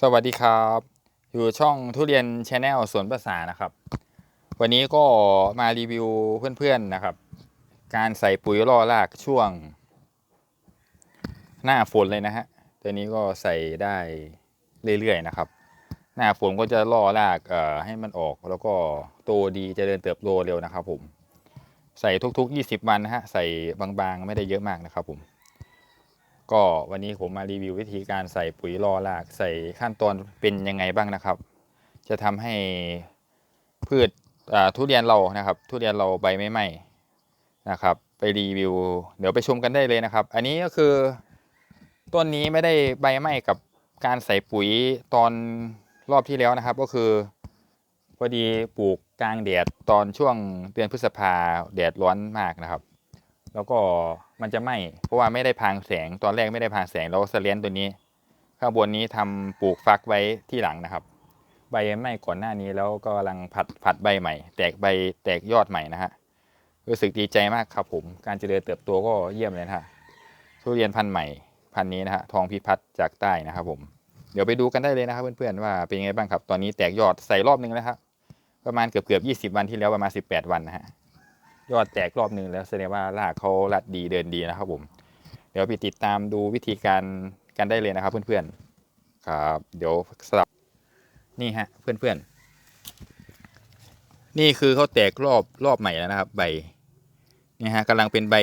สวัสดีครับ อยู่ช่องทุเรียนชาแนลสวนภาษานะครับ วันนี้ก็มารีวิวเพื่อนๆนะครับ การใส่ปุ๋ยล่อรากช่วง หน้าฝนเลยนะฮะตัวนี้ก็ใส่ได้เรื่อยๆนะครับ หน้าฝนก็จะล่อรากเอ่อให้มันออก แล้วก็โตดีจเจริญเติบโตเร็วนะครับ ผม ใส่ทุกๆ 20 วันนะฮะใส่บางๆ ไม่ได้เยอะมากนะครับ ผม ก็วันนี้ผมมารีวิววิธีการใส่ปุ๋ยรอรากใส่ขั้นตอนเป็นยังไงบ้างนะครับ จะทำให้พืชทุเรียนเรานะครับ ทุเรียนเราใบไม่ไหม้นะครับ ไปรีวิว เดี๋ยวไปชมกันได้เลยนะครับ อันนี้ก็คือต้นนี้ไม่ได้ใบไหม้กับการใส่ปุ๋ยตอนรอบที่แล้วนะครับ ก็คือพอดีปลูกกลางแดดตอนช่วงเดือนพฤษภาแดดร้อนมากนะครับ แล้วก็ มันจะไหม้เพราะว่าไม่ได้พางแสงตอนแรกไม่ได้พางแสงแล้วสเลนตัวนี้ ข้างบนนี้ทำปลูกฟักไว้ที่หลังนะครับ ใบไหม้ก่อนหน้านี้แล้วก็กำลังผัดผัดใบใหม่ แตกใบแตกยอดใหม่นะฮะรู้สึกดีใจมากครับผมการเจริญเติบโตก็เยี่ยมเลยนะฮะทุเรียนพันธุ์ใหม่พันธุ์นี้นะฮะทองพิพัฒน์จากใต้นะครับผมเดี๋ยวไปดูกันได้เลยนะครับเพื่อนๆว่าเป็นยังไงบ้างครับ ตอนนี้แตกยอดใส่รอบนึงแล้วครับประมาณเกือบเกือบยีวันที่แล้วประมาณ 18 วันนะฮะ ยอดแตกรอบหนึ่งแล้วแสดงว่ารากเขารัดดีเดินดีนะครับผม เดี๋ยวไปติดตามดูวิธีการกันได้เลยนะครับเพื่อนๆครับเดี๋ยวสลับนี่ฮะเพื่อนๆ นี่คือเขาแตกรอบรอบใหม่แล้วนะครับ ใบนี่ฮะกำลังเป็นใบ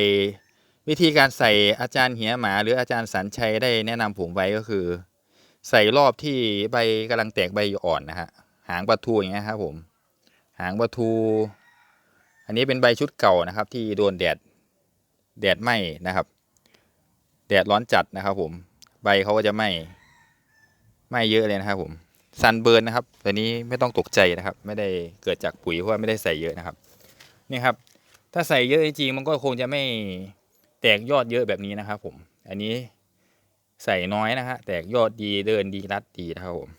วิธีการใส่อาจารย์เหียหมา หรืออาจารย์สันชัยได้แนะนำผมไว้ก็คือ ใส่รอบที่ใบกำลังแตกใบอ่อนนะฮะหางปลาทูอย่างเงี้ยครับผม หางปลาทู อันนี้เป็นใบชุดเก่านะครับ ที่โดนแดดแดดไหม้นะครับ แดดร้อนจัดนะครับ ผม ใบเขาก็จะไหม้ไหม้เยอะเลยนะครับ ผมซันเบิร์นนะครับตัวนี้ไม่ต้องตกใจนะครับ ไม่ได้เกิดจากปุ๋ยเพราะว่าไม่ได้ใส่เยอะนะครับนี่ครับ ถ้าใส่เยอะจริงมันก็คงจะไม่แตกยอดเยอะแบบนี้นะครับ ผม อันนี้ใส่น้อยนะฮะแตกยอดดีเดินดีรัดดีนะครับผม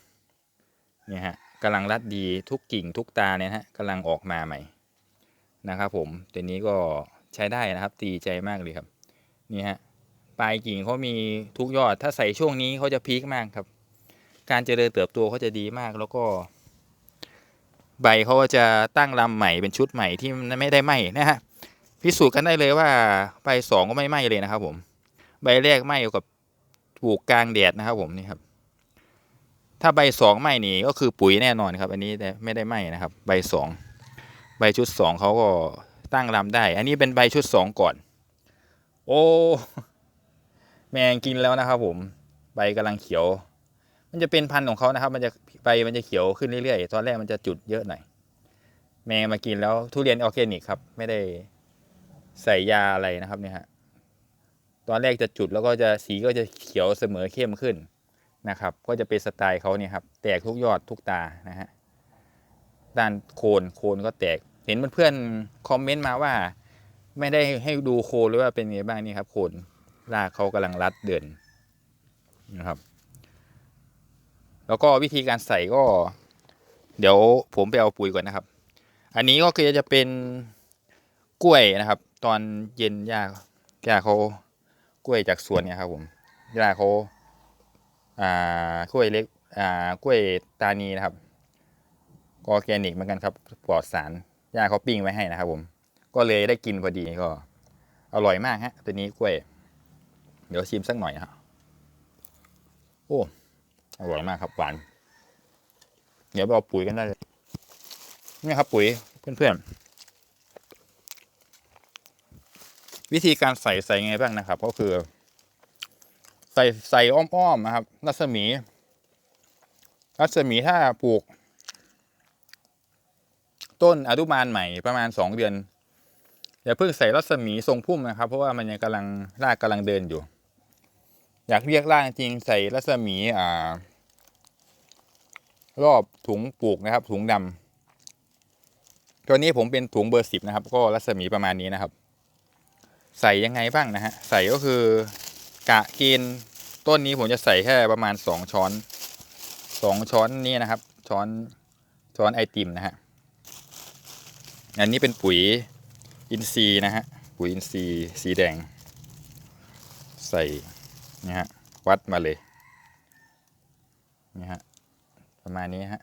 เนี่ยฮะกำลังรัดดีทุกกิ่งทุกตาเนี่ยฮะกำลังออกมาใหม่ นะครับผมตัวนี้ก็ใช้ได้นะครับตีใจมากเลยครับนี่ฮะปลายกิ่งเขามีทุกยอด ถ้าใส่ช่วงนี้เขาจะพีคมากครับ การเจริญเติบโตเขาจะดีมากแล้วก็ ใบเขาก็จะตั้งลำใหม่เป็นชุดใหม่ที่ไม่ได้ไหมนะฮะพิสูจน์กันได้เลยว่าใบสองก็ไม่ไหมเลยนะครับ ผม ใบแรกไหมกับปลูกกลางแดดนะครับ ผมนี่ครับ ถ้าใบสองไหมนี่ก็คือปุ๋ยแน่นอนครับ อันนี้ไม่ได้ไหมนะครับ ใบสอง ใบชุดสองเขาก็ตั้งลำได้ อันนี้เป็นใบชุดสองก่อน โอ้แมงกินแล้วนะครับ ผม ใบกำลังเขียว มันจะเป็นพันธุ์ของเขานะครับ มันจะใบมันจะเขียวขึ้นเรื่อยๆ ตอนแรกมันจะจุดเยอะหน่อยแมงมากินแล้วทุเรียนออร์แกนิกครับ ไม่ได้ใส่ยาอะไรนะครับเนี่ยฮะตอนแรกจะจุดแล้วก็จะสีก็จะเขียวเสมอเข้มขึ้นนะครับ ก็จะเป็นสไตล์เขาเนี่ยครับ แตกทุกยอดทุกตานะฮะด้านโคนโคนก็แตก เห็นเพื่อนๆคอมเมนต์มาว่า ไม่ได้ให้ดูโคหรือว่าเป็นยังไงบ้างนี่ครับ โคนรากเขากำลังรัดเดินนะครับ แล้วก็วิธีการใส่ก็ เดี๋ยวผมไปเอาปุ๋ยก่อนนะครับ อันนี้ก็คือจะเป็นกล้วยนะครับ ตอนเย็นย่าย่าเขากล้วยจากสวนเนี่ยครับผมย่าเขาอ่ากล้วยเล็กอ่ากล้วยตานีนะครับออร์แกนิกเหมือนกันครับปลอดสาร ย่าเขาปิ้งไว้ให้นะครับผม ก็เลยได้กินพอดีก็ อร่อยมากฮะ ตัวนี้กล้วย เดี๋ยวชิมสักหน่อยฮะโอ้อร่อยมากครับหวานเดี๋ยวไปเอาปุ๋ยกันได้เลยนี่ครับปุ๋ยเพื่อนๆ วิธีการใส่ใส่ไงบ้างนะครับ ก็คือ ใส่ใส่อ้อมๆนะครับ รัศมี รัศมีถ้าปลูก ต้นอนุบาลใหม่ประมาณสองเดือนอย่าเพิ่งใส่รัศมีทรงพุ่มนะครับ เพราะว่ามันยังกำลังรากกำลังเดินอยู่ อยากเรียกร่ากจริงใส่รัศมีอ่ารอบถุงปลูกนะครับ ถุงดำตัวนี้ผมเป็นถุงเบอร์สิบนะครับ ก็รัศมีประมาณนี้นะครับ ใส่ยังไงบ้างนะฮะใส่ก็คือกะกินต้นนี้ผมจะใส่แค่ประมาณสองช้อนสองช้อนนี้นะครับ ช้อนช้อนไอติมนะฮะ อันนี้เป็นปุ๋ยอินทรีย์นะฮะ ปุ๋ยอินทรีย์สีแดง ใส่นะฮะ วัดมาเลย นี่ฮะ ประมาณนี้ฮะ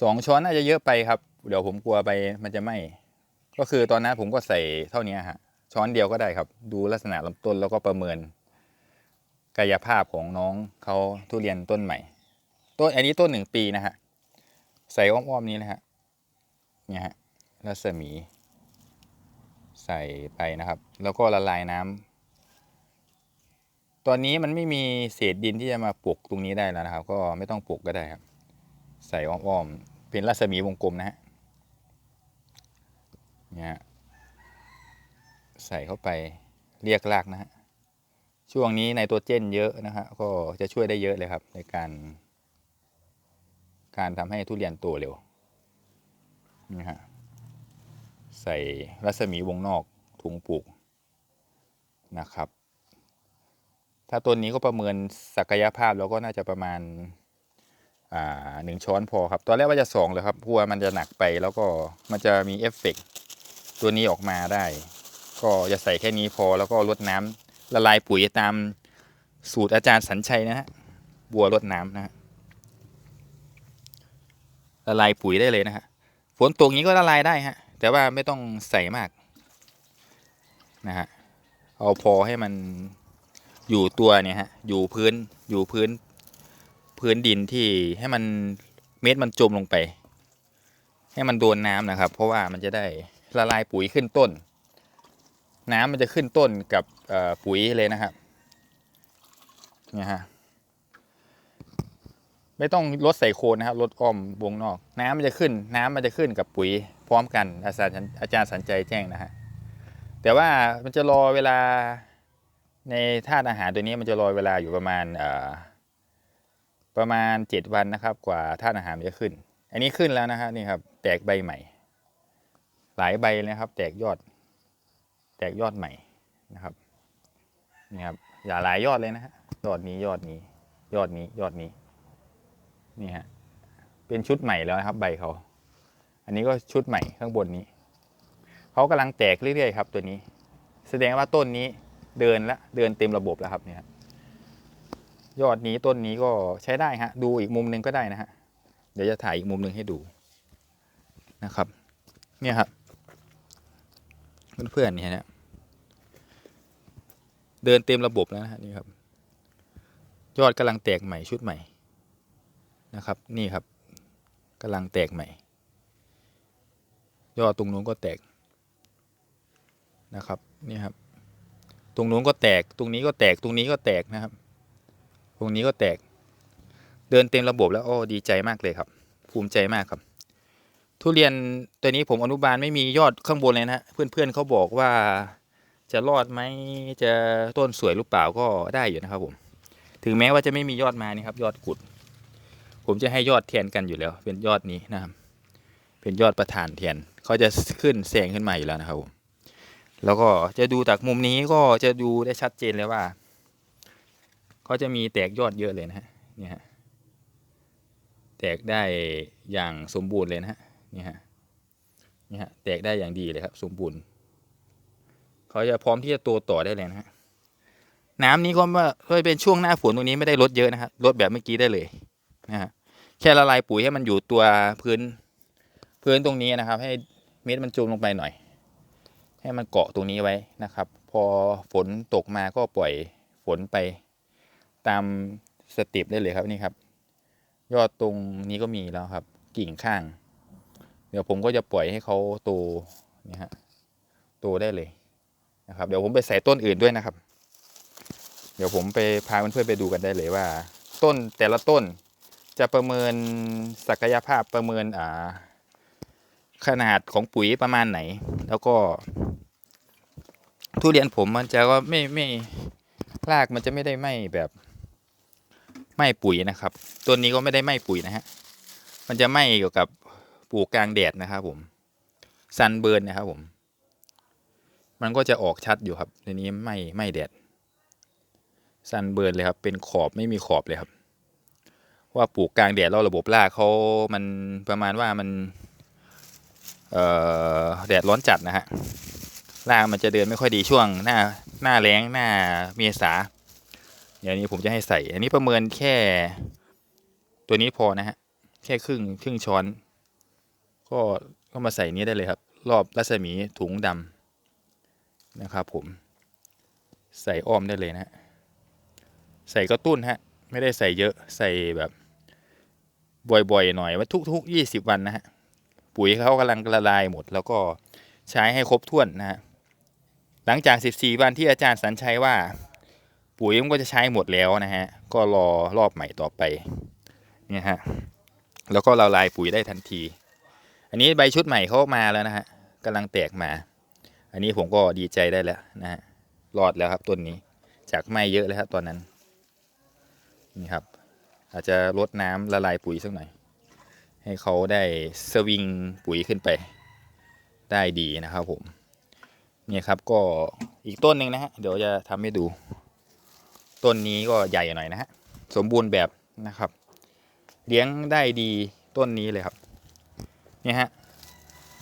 สองช้อนน่าจะเยอะไปครับ เดี๋ยวผมกลัวไปมันจะไหมก็คือตอนนั้นผมก็ใส่เท่านี้ฮะ ช้อนเดียวก็ได้ครับ ดูลักษณะลำต้นแล้วก็ประเมิน กายภาพของน้องเขาทุเรียนต้นใหม่ ต้นอันนี้ต้นหนึ่งปีนะฮะ ใส่อ้อมๆนี้นะฮะ เนี่ยฮะรัศมี ใส่ไปนะครับ แล้วก็ละลายน้ำตอนนี้มันไม่มีเศษดินที่จะมาปลูกตรงนี้ได้แล้วนะครับ ก็ไม่ต้องปลูกก็ได้ครับ ใส่อ้อมๆเป็นรัศมีวงกลมนะฮะเนี่ยฮะใส่เข้าไปเรียกรากนะฮะช่วงนี้ไนโตรเจนเยอะนะฮะก็จะช่วยได้เยอะเลยครับ ในการ การทำให้ทุเรียนโตเร็ว นี่ฮะใส่รัศมีวงนอกถุงปลูกนะครับ ถ้าต้นนี้ก็ประเมินศักยภาพแล้วก็น่าจะประมาณหนึ่งช้อนพอครับ ตอนแรกว่าจะสองเลยครับกลัวมันจะหนักไปแล้วก็มันจะมีเอฟเฟกต์ตัวนี้ออกมาได้ ก็จะใส่แค่นี้พอแล้วก็ลดน้ำละลายปุ๋ยตามสูตรอาจารย์สัญชัยนะฮะบัวรดน้ำนะฮะละลายปุ๋ยได้เลยนะฮะ ฝนตกนี้ก็ละลายได้ฮะ แต่ว่าไม่ต้องใส่มากนะฮะเอาพอให้มันอยู่ตัวเนี่ยฮะอยู่พื้นอยู่พื้นพื้นดินที่ให้มันเม็ดมันจมลงไป ให้มันโดนน้ำนะครับ เพราะว่ามันจะได้ละลายปุ๋ยขึ้นต้น น้ำมันจะขึ้นต้นกับปุ๋ยเลยนะครับเนี่ยฮะ ไม่ต้องลดใส่โคนนะครับลดอ้อมวงนอก น้ำมันจะขึ้น น้ำมันจะขึ้นกับปุ๋ยพร้อมกัน อาจารย์อาจารย์สัญใจแจ้งนะฮะแต่ว่ามันจะรอเวลาในธาตุอาหารตัวนี้มันจะรอเวลาอยู่ประมาณประมาณเจ็ดวันนะครับ กว่าธาตุอาหารมันจะขึ้น อันนี้ขึ้นแล้วนะฮะนี่ครับแตกใบใหม่ หลายใบนะครับ แตกยอด แตกยอดใหม่นะครับนี่ครับอย่าหลายยอดเลยนะฮะยอดนี้ยอดนี้ ยอดนี้ยอดนี้ นี่ฮะเป็นชุดใหม่แล้วนะครับ ใบเขา อันนี้ก็ชุดใหม่ข้างบนนี้เขากำลังแตกเรื่อยๆครับ ตัวนี้ แสดงว่าต้นนี้เดินละเดินเต็มระบบแล้วครับเนี่ยครับยอดนี้ต้นนี้ก็ใช้ได้ฮะ ดูอีกมุมหนึ่งก็ได้นะฮะเดี๋ยวจะถ่ายอีกมุมหนึ่งให้ดูนะครับ เนี่ยครับเพื่อนๆเนี่ฮะเดินเต็มระบบแล้วนะฮะนี่ครับ ยอดกำลังแตกใหม่ชุดใหม่ นะครับ นี่ครับกำลังแตกใหม่ ยอดตรงนู้นก็แตกนะครับ นี่ครับ ตรงนู้นก็แตก ตรงนี้ก็แตก ตรงนี้ก็แตกนะครับ ตรงนี้ก็แตก เดินเต็มระบบแล้วโอ้ดีใจมากเลยครับ ภูมิใจมากครับ ทุเรียนตัวนี้ผมอนุบาลไม่มียอดข้างบนเลยนะฮะเพื่อนๆเขาบอกว่าจะรอดไหมจะต้นสวยหรือเปล่าก็ได้อยู่นะครับผม ถึงแม้ว่าจะไม่มียอดมานี่ครับ ยอดกุด ผมจะให้ยอดเทียนกันอยู่แล้ว เป็นยอดนี้นะครับ เป็นยอดประธานเทียนเขาจะขึ้นแสงขึ้นมาอยู่แล้วนะครับผมแล้วก็จะดูจากมุมนี้ก็จะดูได้ชัดเจนเลยว่าเขาจะมีแตกยอดเยอะเลยนะฮะเนี่ยฮะแตกได้อย่างสมบูรณ์เลยนะฮะนี่ฮะนี่ฮะแตกได้อย่างดีเลยครับ สมบูรณ์เขาจะพร้อมที่จะโตต่อได้เลยนะฮะน้ำนี้ก็ว่าก็เป็นช่วงหน้าฝนตรงนี้ไม่ได้ลดเยอะนะฮะลดแบบเมื่อกี้ได้เลย นะฮะแค่ละลายปุ๋ยให้มันอยู่ตัวพื้นพื้นตรงนี้นะครับ ให้เม็ดมันจุ่มลงไปหน่อย ให้มันเกาะตรงนี้ไว้นะครับ พอฝนตกมาก็ปล่อยฝนไปตามสเติปได้เลยครับนี่ครับ ยอดตรงนี้ก็มีแล้วครับ กิ่งข้าง เดี๋ยวผมก็จะปล่อยให้เขาโตนี่ฮะโตได้เลยนะครับ เดี๋ยวผมไปใส่ต้นอื่นด้วยนะครับ เดี๋ยวผมไปพาเพื่อนๆไปดูกันได้เลยว่า ต้นแต่ละต้น จะประเมินศักยภาพประเมินอ่าขนาดของปุ๋ยประมาณไหน แล้วก็ ทุเรียนผมมันจะก็ไม่ไม่รากมันจะไม่ได้ไหมแบบไหมปุ๋ยนะครับ ต้นนี้ก็ไม่ได้ไหมปุ๋ยนะฮะมันจะไหมเกี่ยวกับปลูกกลางแดดนะครับผมซันเบิร์นนะครับผม มันก็จะออกชัดอยู่ครับในนี้ไม่ไม่แดดซันเบิร์นเลยครับ เป็นขอบไม่มีขอบเลยครับ ว่าปลูกกลางแดดแล้วระบบรากเขามันประมาณว่ามันแดดร้อนจัดนะฮะรากมันจะเดินไม่ค่อยดีช่วงหน้าหน้าแล้งหน้าเมษาเดี๋ยวนี้ผมจะให้ใส่ อันนี้ประเมินแค่ตัวนี้พอนะฮะแค่ครึ่งครึ่งช้อน ก็ก็มาใส่นี้ได้เลยครับ รอบรัศมีถุงดำนะครับผมใส่อ้อมได้เลยนะฮะใส่กระตุ้นฮะ ไม่ได้ใส่เยอะใส่แบบ บ่อยๆหน่อยว่าทุกๆยี่สิบวันนะฮะปุ๋ยเขากำลังละลายหมด แล้วก็ใช้ให้ครบถ้วนนะฮะหลังจาก14วันที่อาจารย์สัญชัยว่า ปุ๋ยมันก็จะใช้หมดแล้วนะฮะก็รอรอบใหม่ต่อไปเนี่ยฮะแล้วก็ละลายปุ๋ยได้ทันที อันนี้ใบชุดใหม่เขามาแล้วนะฮะกำลังแตกมา อันนี้ผมก็ดีใจได้แล้วนะฮะรอดแล้วครับต้นนี้จากไม่เยอะเลยครับตอนนั้นนี่ครับ อาจจะลดน้ำละลายปุ๋ยสักหน่อย ให้เขาได้สวิงปุ๋ยขึ้นไป ได้ดีนะครับผมนี่ครับก็อีกต้นหนึ่งนะฮะเดี๋ยวจะทำให้ดู ต้นนี้ก็ใหญ่หน่อยนะฮะสมบูรณ์แบบนะครับ เลี้ยงได้ดีต้นนี้เลยครับนี่ฮะ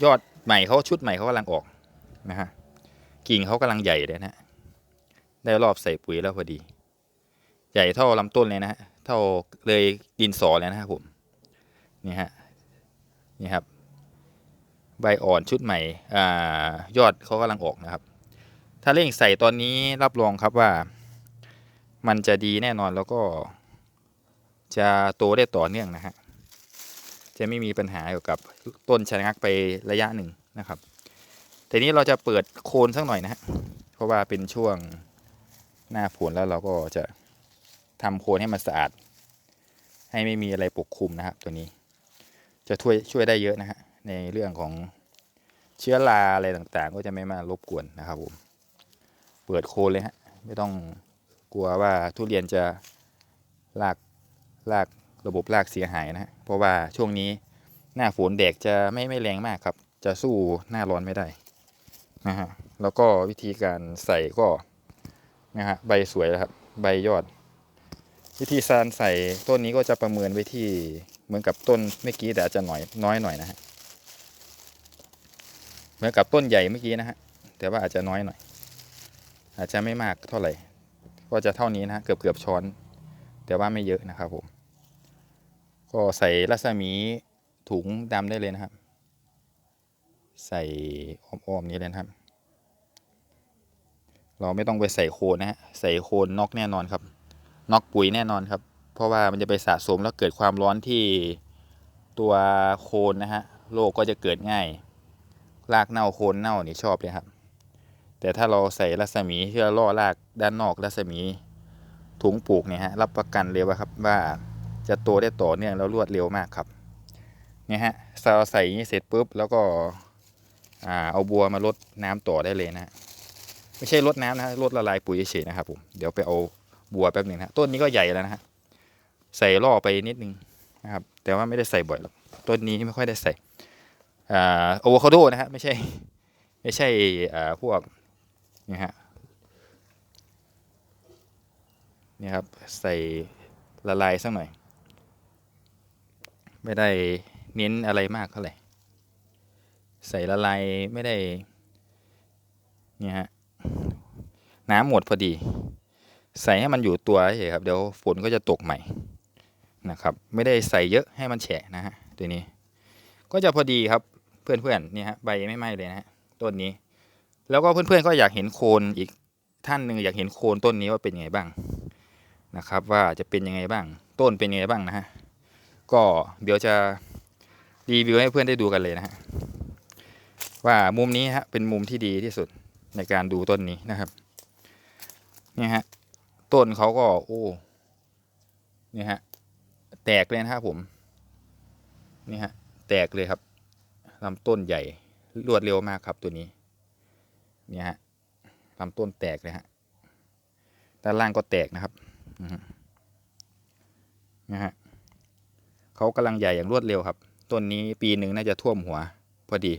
ยอดใหม่เขาชุดใหม่เขากำลังออกนะฮะกิ่งเขากำลังใหญ่เลยนะฮะได้รอบใส่ปุ๋ยแล้วพอดี ใหญ่เท่าลำต้นเลยนะฮะ เท่าเลยดินสอเลยนะครับผมนี่ฮะนี่ครับ ใบอ่อนชุดใหม่อ่ายอดเขากำลังออกนะครับ ถ้าเร่งใส่ตอนนี้รับรองครับว่า มันจะดีแน่นอนแล้วก็ จะโตได้ต่อเนื่องนะฮะจะไม่มีปัญหาเกี่ยวกับต้นชะงักไประยะหนึ่งนะครับทีนี้เราจะเปิดโคนสักหน่อยนะฮะเพราะว่าเป็นช่วงหน้าฝนแล้วเราก็จะ ทำโคนให้มันสะอาด ให้ไม่มีอะไรปกคลุมนะครับ ตัวนี้ จะช่วยช่วยได้เยอะนะฮะในเรื่องของเชื้อราอะไรต่างๆ ก็จะไม่มารบกวนนะครับผมเปิดโคนเลยฮะไม่ต้องกลัวว่าทุเรียนจะลากลากระบบรากเสียหายนะฮะเพราะว่าช่วงนี้หน้าฝนแดดจะไม่ไม่แรงมากครับ จะสู้หน้าร้อนไม่ได้นะฮะแล้วก็วิธีการใส่ก็นะฮะใบสวยแล้วครับ ใบยอด วิธีการใส่ต้นนี้ก็จะประเมินไว้ที่เหมือนกับต้นเมื่อกี้แต่อาจจะหน่อยน้อยหน่อยนะฮะเหมือนกับต้นใหญ่เมื่อกี้นะฮะแต่ว่าอาจจะน้อยหน่อย อาจจะไม่มากเท่าไหร่ก็จะเท่านี้นะฮะเกือบเกือบช้อน แต่ว่าไม่เยอะนะครับผมก็ใส่รัศมีถุงดำได้เลยนะครับ ใส่อ้อมๆนี้เลยนะครับ เราไม่ต้องไปใส่โคนนะฮะใส่โคนนอกแน่นอนครับ นอกปุ๋ยแน่นอนครับ เพราะว่ามันจะไปสะสมแล้วเกิดความร้อนที่ตัวโคนนะฮะโรคก็จะเกิดง่าย รากเน่าโคนเน่านี่ชอบเลยครับ แต่ถ้าเราใส่รัศมีเพื่อล่อรากด้านนอกรัศมีถุงปลูกเนี่ยฮะรับประกันเลยว่าครับว่าจะโตได้ต่อเนื่องแล้วรวดเร็วมากครับเนี่ยฮะเราใส่นี้เสร็จปุ๊บแล้วก็อ่าเอาบัวมาลดน้ำต่อได้เลยนะฮะไม่ใช่ลดน้ำนะฮะลดละลายปุ๋ยเฉยนะครับผมเดี๋ยวไปเอา บัวแป๊บหนึ่งนะต้นนี้ก็ใหญ่แล้วนะฮะใส่ล่อไปนิดนึงนะครับ แต่ว่าไม่ได้ใส่บ่อยหรอกต้นนี้ไม่ค่อยได้ใส่อ่าโอโวคาโดนะฮะไม่ใช่ไม่ใช่พวกนี่ฮะนี่ครับใส่ละลายสักหน่อย ไม่ได้เน้นอะไรมากเท่าไหร่ใส่ละลายไม่ได้นี่ฮะน้ำหมดพอดี ใส่ให้มันอยู่ตัวเฉยครับ เดี๋ยวฝนก็จะตกใหม่นะครับ ไม่ได้ใส่เยอะให้มันแฉะนะฮะตัวนี้ ก็จะพอดีครับเพื่อนๆเนี่ยฮะใบไม่ไหม้เลยนะฮะต้นนี้ แล้วก็เพื่อนๆก็อยากเห็นโคนอีกท่านหนึ่งอยากเห็นโคนต้นนี้ว่าเป็นยังไงบ้างนะครับ ว่าจะเป็นยังไงบ้าง ต้นเป็นยังไงบ้างนะฮะก็เดี๋ยวจะรีวิวให้เพื่อนได้ดูกันเลยนะฮะว่ามุมนี้ฮะเป็นมุมที่ดีที่สุดในการดูต้นนี้นะครับเนี่ยฮะ ต้นเขาก็ โอ้เนี่ยฮะ แตกเลยนะครับผม นี่ฮะ แตกเลยครับลำต้นใหญ่รวดเร็วมากครับตัวนี้ เนี่ยฮะลำต้นแตกเลยฮะด้านล่างก็แตกนะครับอือฮึนะฮะเขากำลังใหญ่อย่างรวดเร็วครับ ต้นนี้ปีหนึ่งน่าจะท่วมหัว พอดี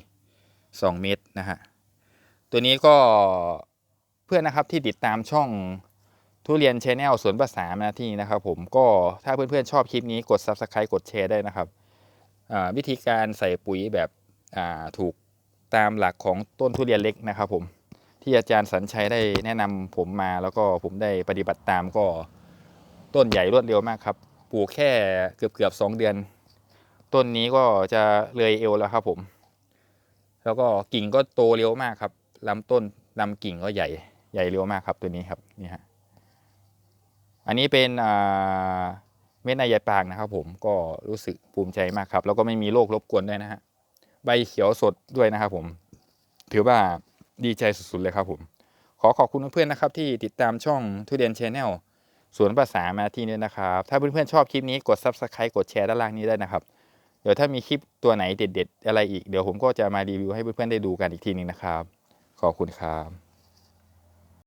สองเมตรนะฮะ ตัวนี้ก็เพื่อนนะครับที่ติดตามช่อง ทุเรียนชแนลสวนภาษามาที่นะครับผมก็ถ้าเพื่อนๆชอบคลิปนี้กด Subscribe กดแชร์ได้นะครับวิธีการใส่ปุ๋ยแบบถูกตามหลักของต้นทุเรียนเล็กนะครับผมที่อาจารย์สัญชัยได้แนะนำผมมาแล้วก็ผมได้ปฏิบัติตามก็ต้นใหญ่รวดเร็วมากครับปลูกแค่เกือบเกือบๆสองเดือน ต้นนี้ก็จะเลยเอวแล้วครับผม แล้วก็กิ่งก็โตเร็วมากครับลำต้นลำกิ่งก็ใหญ่ใหญ่เร็วมากครับตัวนี้ครับนี่ฮะ อันนี้เป็นเม็ดนายาปางนะครับผมก็รู้สึกภูมิใจมากครับ แล้วก็ไม่มีโรครบกวนด้วยนะฮะใบเขียวสดด้วยนะครับผม ถือว่าดีใจสุดๆเลยครับผม ขอขอบคุณเพื่อนๆนะครับ ที่ติดตามช่องทุเรียนชแนลสวนภาษามาที่นี่นะครับ ถ้าเพื่อนๆชอบคลิปนี้กด Subscribe กดแชร์ด้านล่างนี้ได้นะครับ เดี๋ยวถ้ามีคลิปตัวไหนเด็ดๆ อะไรอีก เดี๋ยวผมก็จะมารีวิวให้เพื่อนๆได้ดูกันอีกทีหนึงนะครับ ขอบคุณครับ